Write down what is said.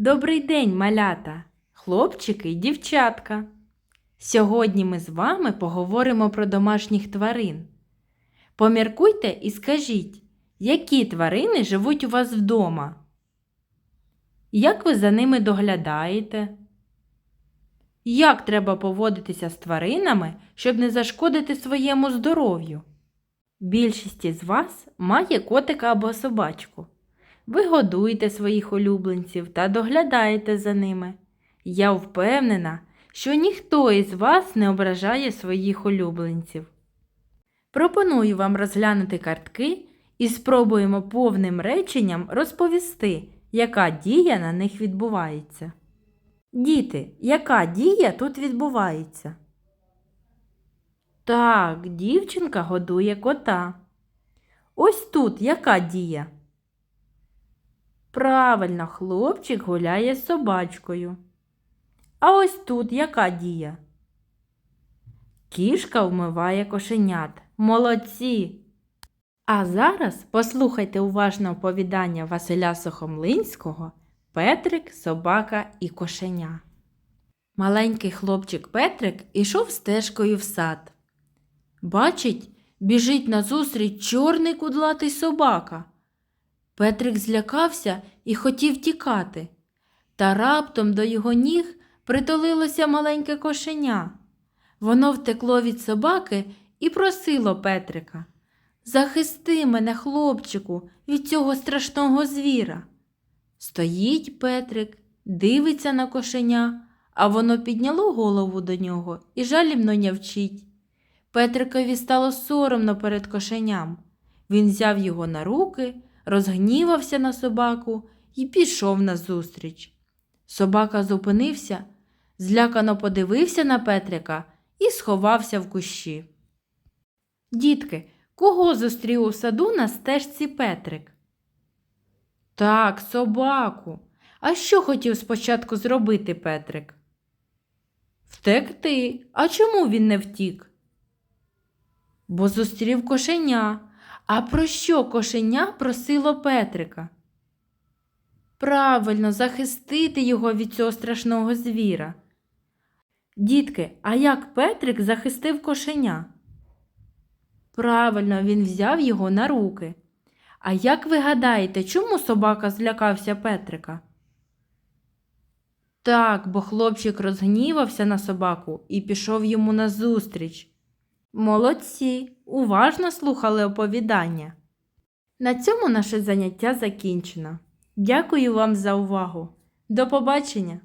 Добрий день, малята, хлопчики й дівчатка. Сьогодні ми з вами поговоримо про домашніх тварин. Поміркуйте і скажіть, які тварини живуть у вас вдома? Як ви за ними доглядаєте? Як треба поводитися з тваринами, щоб не зашкодити своєму здоров'ю? Більшість із вас має котика або собачку. Ви годуєте своїх улюбленців та доглядаєте за ними. Я впевнена, що ніхто із вас не ображає своїх улюбленців. Пропоную вам розглянути картки і спробуємо повним реченням розповісти, яка дія на них відбувається. Діти, яка дія тут відбувається? Так, дівчинка годує кота. Ось тут яка дія? Правильно, хлопчик гуляє з собачкою. А ось тут яка дія? Кішка вмиває кошенят. Молодці! А зараз послухайте уважне оповідання Василя Сухомлинського Петрик, собака і кошеня. Маленький хлопчик Петрик ішов стежкою в сад. Бачить, біжить назустріч чорний кудлатий собака. Петрик злякався і хотів тікати. Та раптом до його ніг притулилося маленьке кошеня. Воно втекло від собаки і просило Петрика. Захисти мене, хлопчику, від цього страшного звіра. Стоїть Петрик, дивиться на кошеня, а воно підняло голову до нього і жалібно нявчить. Петрикові стало соромно перед кошеням. Він взяв його на руки, розгнівався на собаку і пішов назустріч. Собака зупинився, злякано подивився на Петрика і сховався в кущі. Дітки, кого зустрів у саду на стежці Петрик? Так, собаку. А що хотів спочатку зробити Петрик? Втекти. А чому він не втік? Бо зустрів кошеня. А про що кошеня просило Петрика? Правильно, захистити його від цього страшного звіра. Дітки, а як Петрик захистив кошеня? Правильно, він взяв його на руки. А як ви гадаєте, чому собака злякався Петрика? Так, бо хлопчик розгнівався на собаку і пішов йому назустріч. Молодці, уважно слухали оповідання. На цьому наше заняття закінчено. Дякую вам за увагу. До побачення!